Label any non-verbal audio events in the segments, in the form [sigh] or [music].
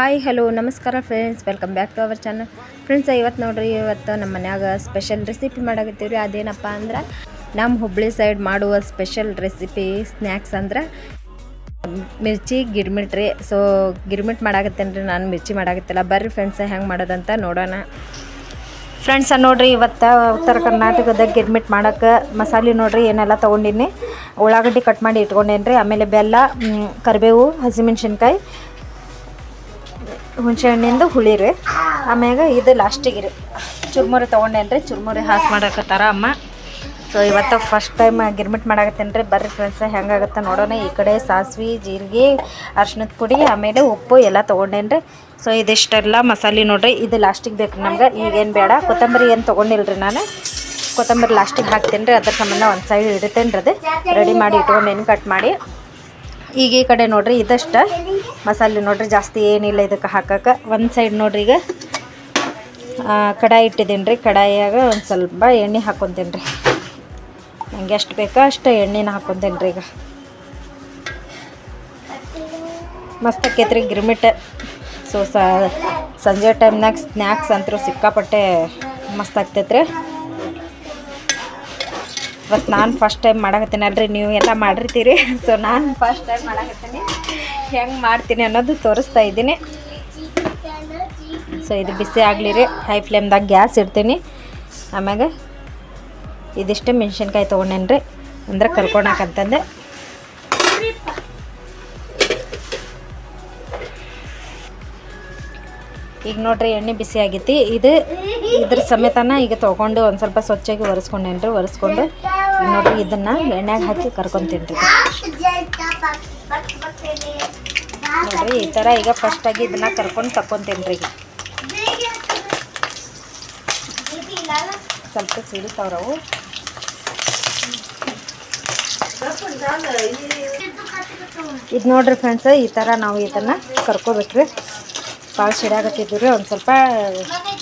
Hi, hello, ನಮಸ್ಕಾರ friends welcome back to our channel friends ಇವತ್ತು ನೋಡ್ರಿ, ಇವತ್ತು ನಮ್ಮ ಮನ್ಯಾಗ ಸ್ಪೆಷಲ್ ರೆಸಿಪಿ ಮಾಡಕತ್ತೀವಿ ರೀ ಅದೇನಪ್ಪ ಅಂದ್ರೆ ನಮ್ಮ ಹುಬ್ಳಿ ಸೈಡ್ ಮಾಡುವ ಸ್ಪೆಷಲ್ ರೆಸಿಪಿ ಸ್ನ್ಯಾಕ್ಸ್ ಅಂದ್ರೆ, ಮಿರ್ಚಿ, ಗಿರ್ಮಿಟ್ ರೀ. ಸೊ ಗಿರ್ಮಿಟ್ ಮಾಡಾಕತ್ತೇನೆ ರೀ ನಾನು ಮಿರ್ಚಿ ಮಾಡಾಕತ್ತಿಲ್ಲ. ಬರ್ರಿ ಫ್ರೆಂಡ್ಸ್ ಹೆಂಗೆ ಮಾಡೋದಂತ ನೋಡೋಣ. ಫ್ರೆಂಡ್ಸ ನೋಡಿರಿ, ಇವತ್ತು ಉತ್ತರ ಕರ್ನಾಟಕದ ಗಿರ್ಮಿಟ್ ಮಾಡೋಕ್ಕೆ ಮಸಾಲೆ ನೋಡಿರಿ, ಏನೆಲ್ಲ ತೊಗೊಂಡಿನಿ. ಉಳ್ಳಾಗಡ್ಡಿ ಕಟ್ ಮಾಡಿ ಇಟ್ಕೊಂಡೇನಿ ರೀ ಆಮೇಲೆ ಬೆಲ್ಲ ಕರಿಬೇವು, ಹಸಿಮೆಣ್ಸಿನ್ಕಾಯಿ ಹುಣಸೆ ಹಣ್ಣಿಂದು ಹುಳಿ ರೀ. ಆಮ್ಯಾಗ ಇದು ಲಾಸ್ಟಿಗೆ ರೀ. ಚುರ್ಮುರಿ ತೊಗೊಂಡೇನಿ ರೀ? ಚುರ್ಮುರಿ ಹಾಸ್ ಮಾಡಕತ್ತಾರ ಅಮ್ಮ. ಸೊ ಇವತ್ತು ಫಸ್ಟ್ ಟೈಮ್ ಗಿರ್ಮಿಟ್ ಮಾಡಾಕತ್ತೇನೆ ರೀ. ಬರ್ರಿ ಫ್ರೆಂಡ್ಸ್ ಹೆಂಗಾಗತ್ತೆ ನೋಡೋಣ. ಈ ಕಡೆ ಸಾಸ್ವೆ, ಜೀರಿಗೆ ಅರ್ಶಿನದ ಪುಡಿ, ಆಮೇಲೆ ಉಪ್ಪು ಎಲ್ಲ ತೊಗೊಂಡೇನು ರೀ. ಸೊ ಇದಿಷ್ಟೆಲ್ಲ ಮಸಾಲೆ ನೋಡ್ರಿ. ಇದು ಲಾಸ್ಟಿಗೆ ಬೇಕು ನಮ್ಗೆ. ಈಗೇನು ಬೇಡ. ಕೊತ್ತಂಬರಿ ಏನು ತೊಗೊಂಡಿಲ್ಲ ರೀ ನಾನು. ಕೊತ್ತಂಬರಿ ಲಾಸ್ಟಿಗೆ ಹಾಕ್ತೇನೆ ರೀ. ಅದ್ರ ಸಂಬಂಧ ಒಂದು ಸೈಡ್ ಇಡ್ತೇನೆ ರೀ ಅದು. ರೆಡಿ ಮಾಡಿ ಇಟ್ಕೊಂಡು ಏನು ಕಟ್ ಮಾಡಿ. ಈಗ ಈ ಕಡೆ ನೋಡ್ರಿ ಇದಷ್ಟ. ಮಸಾಲೆ ನೋಡ್ರಿ ಜಾಸ್ತಿ ಏನಿಲ್ಲ ಇದಕ್ಕೆ ಹಾಕಕ್ಕೆ ಒಂದು ಸೈಡ್ ನೋಡ್ರಿ ಈಗ ಕಡಾಯಿ ಇಟ್ಟಿದ್ದೀನಿ ರೀ ಕಡಾಯಿಯಾಗ ಒಂದು ಸ್ವಲ್ಪ ಎಣ್ಣೆ ಹಾಕ್ಕೊತೀನಿ ರೀ ನಂಗೆ ಎಷ್ಟು ಬೇಕೋ ಅಷ್ಟು ಎಣ್ಣೆನ ಹಾಕ್ಕೊತೀನಿ ರೀ ಈಗ. ಮಸ್ತ್ ಆಕೈತ್ರಿ ಗಿರ್ಮಿಟ್. ಸೊ, ಸಂಜೆ ಟೈಮ್ನಾಗ ಸ್ನ್ಯಾಕ್ಸ್ ಅಂತೂ ಸಿಕ್ಕಾಪಟ್ಟೆ ಮಸ್ತ್ ಆಗ್ತೈತ್ರಿ. ಇವತ್ತು ನಾನು ಫಸ್ಟ್ ಟೈಮ್ ಮಾಡಕತ್ತೀನಿ. ಅಲ್ರಿ, ನೀವು ಎಲ್ಲ ಮಾಡಿರ್ತೀರಿ. ಸೊ ನಾನು ಫಸ್ಟ್ ಟೈಮ್ ಮಾಡಕತ್ತೀನಿ. ಹೆಂಗೆ ಮಾಡ್ತೀನಿ ಅನ್ನೋದು ತೋರಿಸ್ತಾ ಇದ್ದೀನಿ. ಸೊ ಇದು ಬಿಸಿ ಆಗಲಿ ರೀ. ಹೈ ಫ್ಲೇಮ್ದಾಗ ಗ್ಯಾಸ್ ಇಡ್ತೀನಿ. ಆಮ್ಯಾಗ ಇದಿಷ್ಟೇ ಮೆಣಸಿನ್ಕಾಯಿ ತೊಗೊಂಡೇನಿ ರೀ. ಅಂದ್ರೆ ಕರ್ಕೊಳಕಂತಂದೆ ಈಗ ನೋಡ್ರಿ, ಎಣ್ಣೆ ಬಿಸಿ ಆಗೈತಿ. ಇದು ಇದ್ರ ಸಮೇತನ ಈಗ ತೊಗೊಂಡು ಒಂದು ಸ್ವಲ್ಪ ಸ್ವಚ್ಛಾಗಿ ಒರೆಸ್ಕೊಂಡೇನ್ರಿ ಒರೆಸ್ಕೊಂಡು ನೋಡ್ರಿ ಇದನ್ನ ಎಣ್ಣೆಗೆ ಹಾಕಿ ಕರ್ಕೊಂತೀನಿ ರೀ ನೋಡ್ರಿ ಈ ಥರ ಈಗ ಫಸ್ಟಾಗಿ ಇದನ್ನ ಕರ್ಕೊಂಡು ತಕ್ಕೊಂತೀನಿ ರೀ ಸ್ವಲ್ಪ ಸಿಡಿತಾವ್ರವು ಇದು ನೋಡ್ರಿ ಫ್ರೆಂಡ್ಸ್ ಈ ಥರ ನಾವು ಇದನ್ನು ಕರ್ಕೋಬೇಕ್ರಿ. ಭಾಳ ಸಿಡಾಗತ್ತಿದ್ವಿ ರೀ ಒಂದು ಸ್ವಲ್ಪ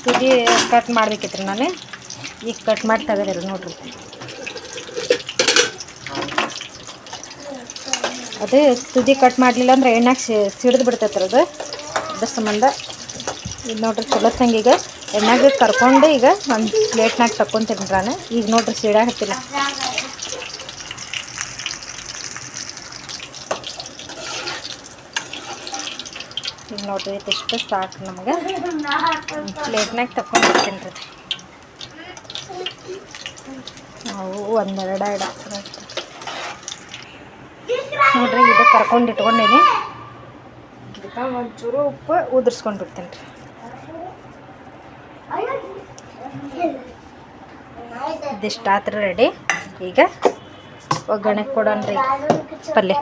ತುದಿ ಕಟ್ ಮಾಡ್ಬೇಕಿತ್ತು ನಾನು. ಈಗ ಕಟ್ ಮಾಡಿ ತೆಗೆದಿರಿ ನೋಡ್ರಿ. ಅದೇ ತುದಿ ಕಟ್ ಮಾಡಲಿಲ್ಲ ಅಂದ್ರೆ ಎಣ್ಣೆಗೆ ಸಿಡಿದು ಬಿಡ್ತೈತೆ ಅದು. ಅದ್ರ ಸಂಬಂಧ ಇದು ನೋಡ್ರಿ ಚಲೋತ್ತಂಗೆ ಈಗ. ಎಣ್ಣೆಗೆ ಕರ್ಕೊಂಡು ಈಗ ಒಂದು ಪ್ಲೇಟ್ನಾಗ ತಕ್ಕೊಂತೀನಿ ನಾನು ಈಗ ನೋಡ್ರಿ ಸಿಡಾಕತ್ತಿಲ್ಲ ಈಗ ನೋಡ್ರಿ ಇದಿಷ್ಟು ಸಾಕು ನಮ್ಗೆ. ಪ್ಲೇಟ್ನಾಗ ತಗೊಂಡಿರ್ತೀನಿ ರೀ ನಾವು ಒಂದೆರಡು ಎಡ ನೋಡ್ರಿ ಇದು ಕರ್ಕೊಂಡು ಇಟ್ಕೊಂಡೀನಿ. ಒಂಚೂರು ಉಪ್ಪು ಉದುರ್ಸ್ಕೊಂಡು ಬಿಡ್ತೀನಿ ರೀ. ಇದಿಷ್ಟು ಆತ್ರ ರೆಡಿ ಈಗ ಒಗ್ಗರಣೆ ಕೊಡೋಣ ಪಲ್ಯ.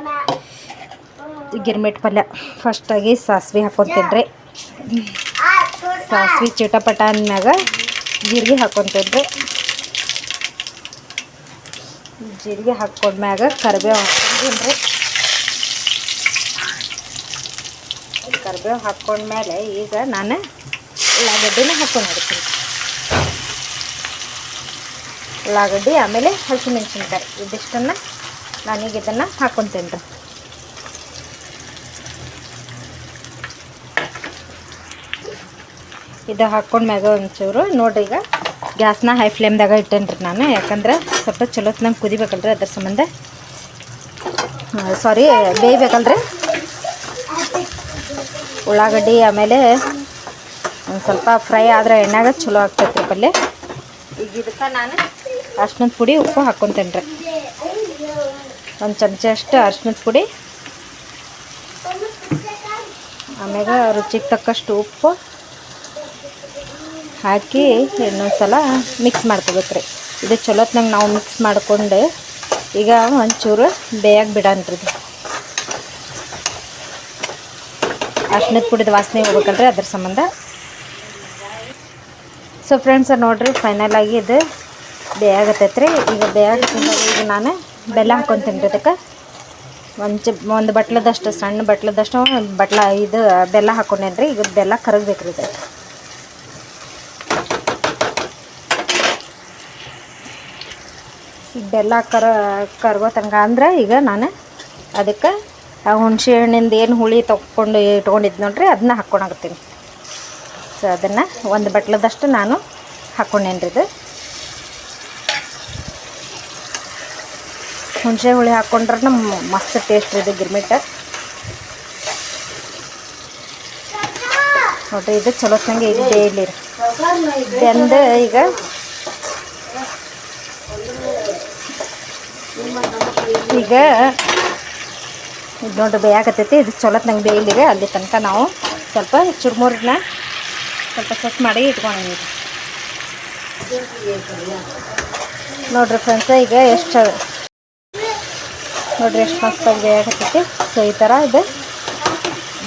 ಗಿರ್ಮಿಟ್ ಪಲ್ಯ. ಫಸ್ಟಾಗಿ ಸಾಸ್ವೆ ಹಾಕ್ಕೊತೀನಿ ರೀ. ಸಾಸ್ವೆ ಚಿಟಪಟ ಅಂದ್ಮ್ಯಾಗ ಜೀರಿಗೆ ಹಾಕ್ಕೊತೀನಿ ರೀ. ಜೀರಿಗೆ ಹಾಕ್ಕೊಂಡ್ಮ್ಯಾಗ ಕರಿಬೇವು ಹಾಕ್ಕೊಂತೀನಿ ರೀ. ಕರಿಬೇವು ಹಾಕ್ಕೊಂಡ್ಮೇಲೆ ಈಗ ನಾನು ಉಳ್ಳಾಗಡ್ಡಿನ ಹಾಕ್ಕೊಂಡಿರ್ತೀನಿ ಉಳ್ಳಾಗಡ್ಡಿ ಆಮೇಲೆ ಹಸಿಮೆಣಸಿನ್ಕಾಯಿ. ಇದಿಷ್ಟನ್ನು ನಾನೀಗ ಇದನ್ನು ಹಾಕ್ಕೊತೀನಿ ರೀ. ಇದು ಹಾಕ್ಕೊಂಡ್ಮ್ಯಾಗ ಒಂಚೂರು ನೋಡ್ರಿ ಈಗ ಗ್ಯಾಸ್ನ ಹೈ ಫ್ಲೇಮ್ದಾಗ ಇಟ್ಟೇನಿ ರೀ ನಾನು. ಯಾಕಂದ್ರೆ ಸ್ವಲ್ಪ ಚಲೋತ್ನಂಗೆ ಕುದಿಬೇಕಲ್ರಿ ಅದ್ರ ಸಂಬಂಧ. ಸಾರಿ ಬೇಯ್ಬೇಕಲ್ರಿ. ಉಳ್ಳಾಗಡ್ಡಿ ಆಮೇಲೆ ಒಂದು ಸ್ವಲ್ಪ ಫ್ರೈ ಆದರೆ ಎಣ್ಣೆಗ ಚಲೋ ಆಗ್ತೈತೆ ರೀ ಪಲ್ಯ. ಈಗ ನಾನು ಅರ್ಶಿನದ ಪುಡಿ, ಉಪ್ಪು ಹಾಕ್ಕೊತೇನೆ ರೀ ಒಂದು ಚಮಚ ಅಷ್ಟು ಅರ್ಶಿನದ ಪುಡಿ. ಆಮ್ಯಾಗ ರುಚಿಗೆ ತಕ್ಕಷ್ಟು ಉಪ್ಪು ಹಾಕಿ ಇನ್ನೊಂದು ಸಲ ಮಿಕ್ಸ್ ಮಾಡ್ಕೋಬೇಕು ರೀ ಇದು ಚಲೋತ್ನಾಗ ನಾವು ಮಿಕ್ಸ್ ಮಾಡಿಕೊಂಡು ಈಗ ಒಂಚೂರು ಬೇಯಕ್ಕೆ ಬಿಡನ್ರಿ ಇದು ಅರ್ಶಿನದ ಪುಡಿದ ವಾಸನೆ ಹೋಗ್ಬೇಕಲ್ರಿ ಅದ್ರ ಸಂಬಂಧ. ಸೊ ಫ್ರೆಂಡ್ಸ್ ನೋಡಿರಿ ಫೈನಲ್ ಆಗಿ ಇದು ಬೇಯಾಗತ್ತೈತೆ ರೀ ಈಗ ಬೇಯಾಗತ್ತಿದ್ದಾಗ ಈಗ ನಾನು ಬೆಲ್ಲ ಹಾಕ್ಕೊತೀನಿ ರೀ ಅದಕ್ಕೆ. ಒಂದು ಒಂದು ಬಟ್ಲದಷ್ಟು, ಸಣ್ಣ ಬಟ್ಲದಷ್ಟು ಬಟ್ಲ ಇದು ಬೆಲ್ಲ ಹಾಕ್ಕೊಂಡೇನಿ ರೀ, ಈಗ ಬೆಲ್ಲ ಕರಗಬೇಕು ರೀ ಇದು ಬೆಲ್ಲ ಕರ, ಕರ್ಗೋ ತನಕ ಅಂದ್ರೆ ಈಗ ನಾನು ಅದಕ್ಕೆ ಆ ಹುಣಸೆ ಹಣ್ಣಿಂದ ಏನು ಹುಳಿ ತೊಗೊಂಡು ಇಟ್ಕೊಂಡಿದ್ದು ನೋಡ್ರಿ ಅದನ್ನ ಹಾಕ್ಕೊಳಕತ್ತೀನಿ ಸೊ ಅದನ್ನು ಒಂದು ಬಟ್ಲದಷ್ಟು ನಾನು ಹಾಕ್ಕೊಂಡೇನ್ರಿ ಇದು. ಹುಣಸೆ ಹುಳಿ ಹಾಕ್ಕೊಂಡ್ರೆ ಮಸ್ತ್ ಟೇಸ್ಟ್ ಇದು ಗಿರ್ಮಿಟ್ಟ ನೋಡ್ರಿ, ಇದು ಚಲೋ ನಂಗೆ ಇದು ಬೇಯಲಿ ಬೆಂದು ಈಗ ಈಗ ಇದು ನೋಡ್ರಿ ಬೇಯಾಕತ್ತೈತಿ, ಇದು ಚಲೋ ನಂಗೆ ಬೇಯಲಿಗೆ ಅಲ್ಲಿ ತನಕ ನಾವು ಸ್ವಲ್ಪ ಚುರ್ಮುರನ್ನ ಸ್ವಲ್ಪ ಸೆಟ್ ಮಾಡಿ ಇಟ್ಕೊಂಡಿದ್ದೀವಿ ನೋಡ್ರಿ ಫ್ರೆಂಡ್ಸ ಈಗ ಎಷ್ಟು ನೋಡ್ರಿ ಎಷ್ಟು ಮಸ್ತಾಗಿ ಬೇಯಾಕತ್ತೈತಿ. ಸೊ ಈ ಥರ ಇದು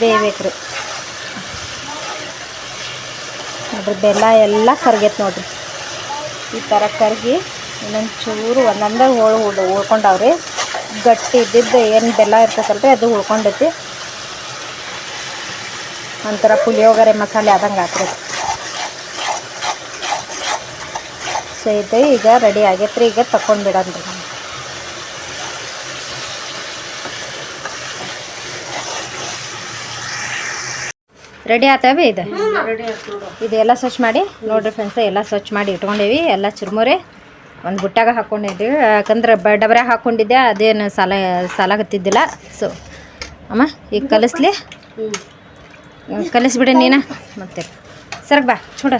ಬೇಯಬೇಕು ರೀ ನೋಡ್ರಿ ಬೆಲ್ಲ ಎಲ್ಲ ಕರ್ಗೈತೆ ನೋಡ್ರಿ. ಈ ಥರ ಕರ್ಗಿ ಇನ್ನೊಂದು ಚೂರು ಒಂದೊಂದೇ ಹೋಳು ಹೋಳು ಉಳ್ಕೊಂಡವ್ರಿ. ಗಟ್ಟಿ ಇದ್ದಿದ್ದು ಏನು ಬೆಲ್ಲ ಇರ್ತೈತಲ್ರಿ ಅದು ಉಳ್ಕೊಂಡೈತಿ. ಒಂಥರ ಪುಳಿಯೋಗರೆ ಮಸಾಲೆ ಆದಂಗೆ ಆತ್ರಿ. ಸೊ ಇದು ಈಗ ರೆಡಿ ಆಗೈತ್ರಿ ಈಗ ತಕೊಂಡು ಬಿಡೋಣ್ರಿ ನಾವು ರೆಡಿ ಆತವೆ ಇದು? ಇದೆಲ್ಲ ಸ್ವಚ್ಛ ಮಾಡಿ ನೋಡ್ರಿ ಫ್ರೆಂಡ್ಸ್ ಎಲ್ಲ ಸ್ವಚ್ಛ ಮಾಡಿ ಇಟ್ಕೊಂಡೇವಿ ಎಲ್ಲ ಚುರ್ಮುರಿ. ಒಂದು ಬುಟ್ಟಾಗ ಹಾಕ್ಕೊಂಡಿದ್ದೆ ಯಾಕಂದ್ರೆ ಬ ಡಬರ ಹಾಕ್ಕೊಂಡಿದ್ದೆ ಅದೇನು ಸಾಲ, ಸಾಲಾಗತ್ತಿದ್ದಿಲ್ಲ. ಸೊ ಅಮ್ಮ, ಈಗ ಕಲಿಸ್ಲಿ? ಕಲಿಸ್ಬಿಡಿ ನೀನ. ಮತ್ತೆ. ಸರಿ ಬಾ, ಚೂಡ.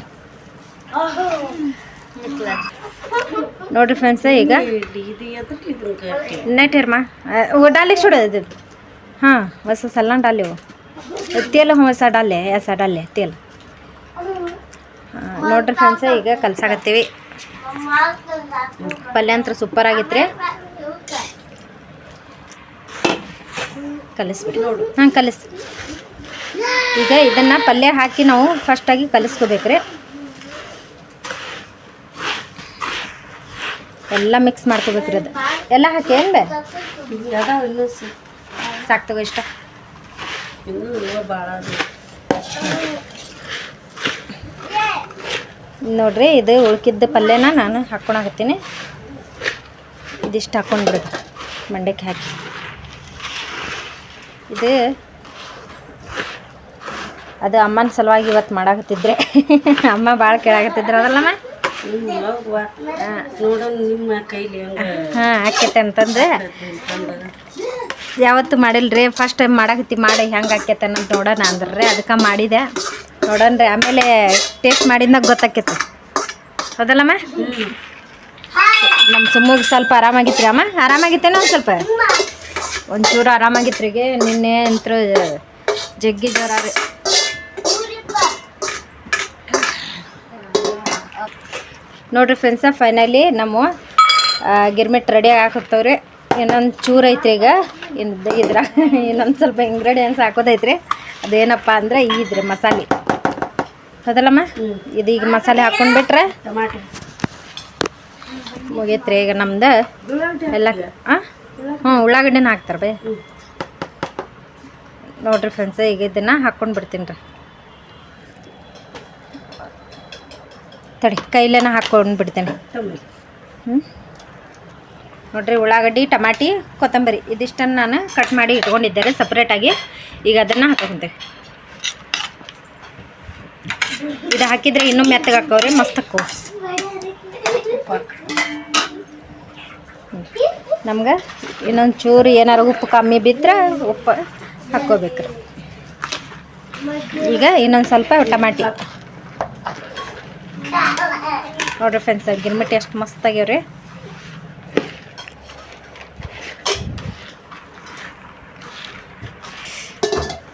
ನೋಡ್ರಿ ಫ್ರೆಂಡ್ಸ ಈಗ? ನೈಟ್ ಇರ್ಮ. ಡಾಲಿ ಚೂಡ ಇದು. ಹಾಂ, ಹೊಸ ಸಲ್ಲ ಡಾಲಿ ತೇಲ ಹೊಸ ಡಾಲೆ ಎಸ ಡಾಲೆ, ತೇಲ್. ನೋಡ್ರಿ ಫ್ರೆಂಡ್ಸ ಈಗ ಕಲ್ಸಾಕತ್ತೀವಿ. ಪಲ್ಯ ಅಂತ ಸೂಪರ್ ಆಗಿತ್ರಿ. ಕಲಿಸ್ಬಿಡಿ. ಹಾಂ, ಕಲಿಸ್. ಈಗ ಇದನ್ನು ಪಲ್ಯ ಹಾಕಿ ನಾವು ಫಸ್ಟಾಗಿ ಕಲಿಸ್ಕೋಬೇಕ್ರಿ. ಎಲ್ಲ ಮಿಕ್ಸ್ ಮಾಡ್ಕೋಬೇಕ್ರಿ ಅದು. ಎಲ್ಲ ಹಾಕಿ ಏನು ಬೇ ಸಾಕು ಇಷ್ಟ. ಭಾಳ ನೋಡ್ರಿ, ಇದು ಉಳ್ಕಿದ್ದ ಪಲ್ಯನ ನಾನು ಹಾಕ್ಕೊಳಕತ್ತೀನಿ. ಇದಿಷ್ಟು ಹಾಕ್ಕೊಂಡ್ಬಿಡೋದು ಮಂಡಕ್ಕೆ ಹಾಕಿ. ಇದು ಅದು ಅಮ್ಮನ ಸಲುವಾಗಿ ಇವತ್ತು ಮಾಡಾಕತ್ತಿದ್ರೆ. [laughs] ಅಮ್ಮ ಭಾಳ ಕೇಳಾಕತ್ತಿದ್ರು ಅದಲ್ಲಮ್ಮ ಹಾಂ, ಆಕೈತೆ ಅಂತಂದ್ರೆ. ಯಾವತ್ತು ಮಾಡಿಲ್ರಿ ಫಸ್ಟ್ ಟೈಮ್ ಮಾಡಾಕತ್ತಿ, ಮಾಡಿ ಹೆಂಗೆ ಆಕೈತೆ ಅನ್ನೋದು ನೋಡೋಣ ಅಂದ್ರೆ, ಅದಕ್ಕೆ ಮಾಡಿದೆ. ನೋಡೋಣ ರೀ ಆಮೇಲೆ ಟೇಸ್ಟ್ ಮಾಡಿದ್ನಾಗ ಗೊತ್ತಾಕೈತಿ. ಹೌದಲ್ಲಮ್ಮ? ನಮ್ಮ ಸುಮ್ಮಗೆ ಸ್ವಲ್ಪ ಆರಾಮಾಗಿತ್ರಿ ಅಮ್ಮ? ಆರಾಮಾಗಿತ್ತೇನೋ ಒಂದು ಸ್ವಲ್ಪ? ಒಂಚೂರು ಆರಾಮಾಗಿತ್ರಿಗೆ ನಿನ್ನೆ ಅಂತೂ ಜಗ್ಗಿ ಜ್ವರ ರೀ. ನೋಡ್ರಿ ಫ್ರೆಂಡ್ಸ ಫೈನಲಿ ನಮ್ಮ ಗಿರ್ಮಿಟ್ ರೆಡಿ ಹಾಕತ್ತವ್ರಿ ಇನ್ನೊಂದು ಚೂರು ಐತ್ರಿ ಈಗ. ಇನ್ನು ಇದ್ರ [laughs] ಇನ್ನೊಂದು ಸ್ವಲ್ಪ ಇಂಗ್ರೀಡಿಯೆಂಟ್ಸ್ ಹಾಕೋದೈತ್ರಿ ಅದೇನಪ್ಪ ಅಂದ್ರೆ ಇದ್ರಿ ಮಸಾಲೆ. ಹೌದಲ್ಲಮ್ಮ ಇದು ಈಗ ಮಸಾಲೆ ಹಾಕೊಂಡು ಬಿಟ್ರೆ ಮುಗೀತ್ರಿ ಈಗ ನಮ್ದು. ಎಲ್ಲ ಹಾಂ ಹ್ಞೂ ಉಳ್ಳಾಗಡ್ಡಿನ ಹಾಕ್ತಾರೆ ಬೇ. ನೋಡ್ರಿ ಫ್ರೆಂಡ್ಸ್ ಈಗ ಇದನ್ನು ಹಾಕ್ಕೊಂಡು ಬಿಡ್ತೀನಿ ರೀ. ತಡಿ ಕೈಲೇನ ಹಾಕ್ಕೊಂಡು ಬಿಡ್ತೇನೆ ಹ್ಞೂ ನೋಡ್ರಿ ಉಳ್ಳಾಗಡ್ಡಿ ಟಮಾಟಿ ಕೊತ್ತಂಬರಿ ಇದಿಷ್ಟನ್ನು ನಾನು ಕಟ್ ಮಾಡಿ ಇಟ್ಕೊಂಡಿದ್ದೆ ರೀ ಸಪ್ರೇಟಾಗಿ ಈಗ ಅದನ್ನು ಹಾಕೊಂತೇವೆ ಇದು ಹಾಕಿದ್ರೆ ಇನ್ನೂ ಮೆತ್ತಗೆ ಹಾಕವ್ರಿ, ಮಸ್ತ್ ನಮ್ಗೆ ಇನ್ನೊಂದು ಚೂರು ಏನಾರು ಉಪ್ಪು ಕಮ್ಮಿ ಬಿದ್ದರೆ ಉಪ್ಪು ಹಾಕ್ಕೋಬೇಕ್ರಿ. ಈಗ ಇನ್ನೊಂದು ಸ್ವಲ್ಪ ಟಮಾಟಿ. ನೋಡ್ರಿ ಫ್ರೆಂಡ್ಸ್ ಗಿರ್ಮಿಟಿ ಎಷ್ಟು ಮಸ್ತ್ ಆಗ್ಯಾವ್ರಿ.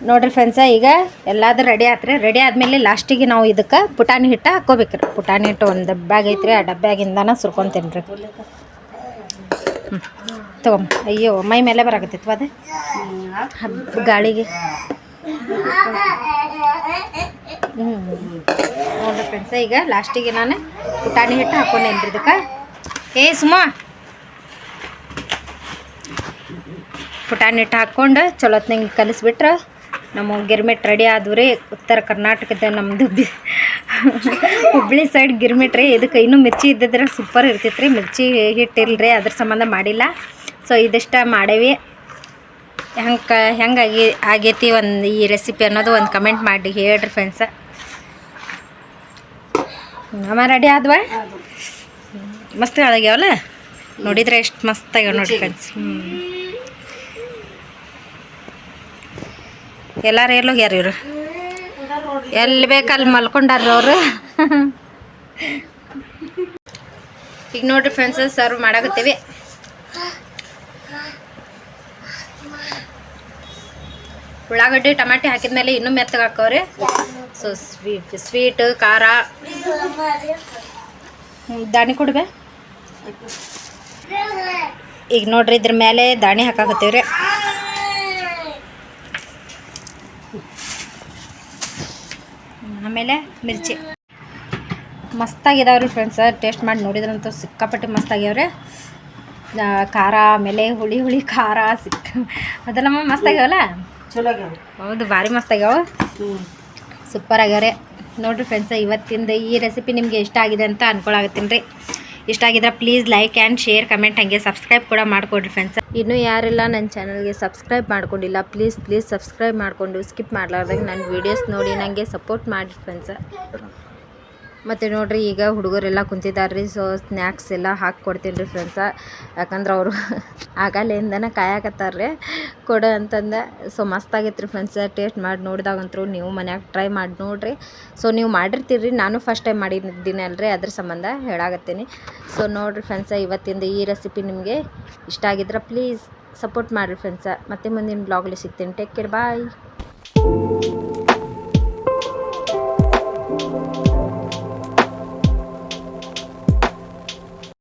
ನೋಡ್ರಿ ಫ್ರೆಂಡ್ಸ ಈಗ ಎಲ್ಲಾದ್ರೂ ರೆಡಿ ಆತ್ರಿ. ರೆಡಿ ಆದಮೇಲೆ ಲಾಸ್ಟಿಗೆ ನಾವು ಇದಕ್ಕೆ ಪುಟಾಣಿ ಹಿಟ್ಟು ಹಾಕ್ಕೋಬೇಕ್ರಿ. ಪುಟಾಣಿ ಹಿಟ್ಟು ಒಂದು ಡಬ್ಬ್ಯಾಗ ಐತ್ರಿ. ಆ ಡಬ್ಬ್ಯಾಗಿಂದನ ಸುರ್ಕೊಂತೀನಿ ರೀ. ಹ್ಞೂ ತಗೊಂಬ. ಅಯ್ಯೋ, ಮೈ ಮೇಲೆ ಬರಾಕತ್ತಿತ್ತು ಅದೇ? ಹಬ್ಬ ಗಾಳಿಗೆ. ಹ್ಞೂ ನೋಡ್ರಿ ಫ್ರೆಂಡ್ಸ ಈಗ ಲಾಸ್ಟಿಗೆ ನಾನು ಪುಟಾಣಿ ಹಿಟ್ಟು ಹಾಕೊಂಡೇನ್ರಿ ಇದಕ್ಕೆ. ಏ ಸುಮ್ಮ ಪುಟಾಣಿ ಹಿಟ್ಟು ಹಾಕ್ಕೊಂಡು ಚಲೋತ್ನಂಗೆ ಕಲಿಸ್ಬಿಟ್ರೆ. ನಮ್ಮ ಗಿರ್ಮಿಟ್ ರೆಡಿ ಆದ್ರೆ ಉತ್ತರ ಕರ್ನಾಟಕದ ನಮ್ಮದು ಬಿ ಹುಬ್ಳಿ ಸೈಡ್ ಗಿರ್ಮಿಟ್ ರೀ ಇದಕ್ಕೆ ಇನ್ನೂ ಮಿರ್ಚಿ ಇದ್ದಿದ್ರೆ ಸೂಪರ್ ಇರ್ತೈತೆ ರೀ ಮಿರ್ಚಿ ಹಿಟ್ಟು ಇಲ್ರಿ ಅದ್ರ ಸಂಬಂಧ ಮಾಡಿಲ್ಲ. ಸೊ ಇದಿಷ್ಟ ಮಾಡೇವಿ. ಹೆಂಗೆ ಹೆಂಗಾಗಿ ಆಗೈತಿ ಒಂದು ಈ ರೆಸಿಪಿ ಅನ್ನೋದು ಒಂದು ಕಮೆಂಟ್ ಮಾಡಿ ಹೇಳ್ರಿ ಫ್ರೆಂಡ್ಸ ಅಮ್ಮ ರೆಡಿ ಆದ್ವಾ? ಮಸ್ತ್ ಆಗ್ಯಾವಲ್ಲ ನೋಡಿದ್ರೆ ಎಷ್ಟು ಮಸ್ತ್ ಆಗ್ಯಾವ ನೋಡಿ ಫ್ರೆಂಡ್ಸ್ ಹ್ಞೂ ಎಲ್ಲಾರು ಎಲ್ಲೋಗ್ಯಾರ ಇವರು? ಎಲ್ಲಿ ಬೇಕಲ್ಲಿ ಮಲ್ಕೊಂಡಾರ ಅವರು? ಈಗ ನೋಡ್ರಿ ಫ್ರೆಂಡ್ಸ್ ಸರ್ವ್ ಮಾಡಾಕತ್ತೀವಿ. ಉಳ್ಳಾಗಡ್ಡಿ, ಟಮಾಟಿ ಹಾಕಿದ್ಮೇಲೆ ಇನ್ನೂ ಮೆತ್ತಗೆ ಹಾಕೋರಿ ಸೊ ಸ್ವೀಟ್ ಸ್ವೀಟ್ ಖಾರ. ದಾಣಿ ಕೊಡ್ಬೆ ಈಗ ನೋಡ್ರಿ ಇದ್ರ ಮೇಲೆ ದಾಣಿ ಹಾಕಾಕತ್ತೀವ್ರಿ. ಆಮೇಲೆ ಮಿರ್ಚಿ. ಮಸ್ತಾಗಿದಾವ್ರಿ ಫ್ರೆಂಡ್ಸ್ ಟೇಸ್ಟ್ ಮಾಡಿ ನೋಡಿದ್ರಂತೂ ಸಿಕ್ಕಾಪಟ್ಟೆ ಮಸ್ತಾಗ್ಯಾವ್ರಿ ಖಾರ ಆಮೇಲೆ ಹುಳಿ ಹುಳಿ ಖಾರ ಸಿಕ್ಕ ಅದೆಲ್ಲಮ್ಮ ಮಸ್ತಾಗ್ಯಾವಲ್ಲ? ಹೌದು ಭಾರಿ ಮಸ್ತಾಗ್ಯಾವ. ಸೂಪರ್ ಆಗ್ಯಾವ್ರೆ. ನೋಡಿರಿ ಫ್ರೆಂಡ್ಸ್ ಇವತ್ತಿಂದ ಈ ರೆಸಿಪಿ ನಿಮಗೆ ಇಷ್ಟ ಆಗಿದೆ ಅಂತ ಅನ್ಕೊಳಾಗತ್ತೀನಿ ರೀ. ಇಷ್ಟ ಆಗಿದ್ರೆ please like and share comment ಹಾಗೆ ಸಬ್ಸ್ಕ್ರೈಬ್ ಕೂಡ ಮಾಡಿಕೊಡ್ರಿ ಫ್ರೆಂಡ್ಸ್ ಇನ್ನೂ ಯಾರೆಲ್ಲ ನನ್ನ ಚಾನಲ್ಗೆ ಸಬ್ಸ್ಕ್ರೈಬ್ ಮಾಡ್ಕೊಂಡಿಲ್ಲ ಪ್ಲೀಸ್ ಪ್ಲೀಸ್ ಸಬ್ಸ್ಕ್ರೈಬ್ ಮಾಡಿಕೊಂಡು ಸ್ಕಿಪ್ ಮಾಡಲಾರ್ದಂಗೆ ನನ್ನ ವೀಡಿಯೋಸ್ ನೋಡಿ ನನಗೆ ಸಪೋರ್ಟ್ ಮಾಡಿ ಫ್ರೆಂಡ್ಸ ಮತ್ತು ನೋಡಿರಿ ಈಗ ಹುಡುಗರೆಲ್ಲ ಕುಂತಿದ್ದಾರೆ ರೀ ಸೊ ಸ್ನ್ಯಾಕ್ಸ್ ಎಲ್ಲ ಹಾಕಿ ಕೊಡ್ತೀನಿ ರೀ ಫ್ರೆಂಡ್ಸ ಯಾಕಂದ್ರೆ ಅವರು [laughs] ಆಗಲಿಂದನೇ ಕಾಯಕತ್ತಾರ್ರಿ. ಕೊಡು ಅಂತಂದೆ ಸೊ ಮಸ್ತಾಗೈತೆ ರೀ ಫ್ರೆಂಡ್ಸ ಟೇಸ್ಟ್ ಮಾಡಿ ನೋಡಿದಾಗಂತೂ ನೀವು ಮನ್ಯಾಗ ಟ್ರೈ ಮಾಡಿ ನೋಡಿರಿ. ಸೊ ನೀವು ಮಾಡಿರ್ತೀರಿ, ನಾನು ಫಸ್ಟ್ ಟೈಮ್ ಮಾಡಿದ್ದೀನಿ ಅಲ್ರಿ, ಅದ್ರ ಸಂಬಂಧ ಹೇಳಾಗತ್ತೀನಿ ಸೊ ನೋಡಿರಿ ಫ್ರೆಂಡ್ಸ ಇವತ್ತಿಂದ ಈ ರೆಸಿಪಿ ನಿಮಗೆ ಇಷ್ಟ ಆಗಿದ್ರೆ ಪ್ಲೀಸ್ ಸಪೋರ್ಟ್ ಮಾಡಿರಿ ಫ್ರೆಂಡ್ಸ ಮತ್ತೆ ಮುಂದಿನ ಬ್ಲಾಗ್ಲಿ ಸಿಗ್ತೀನಿ. Take care bye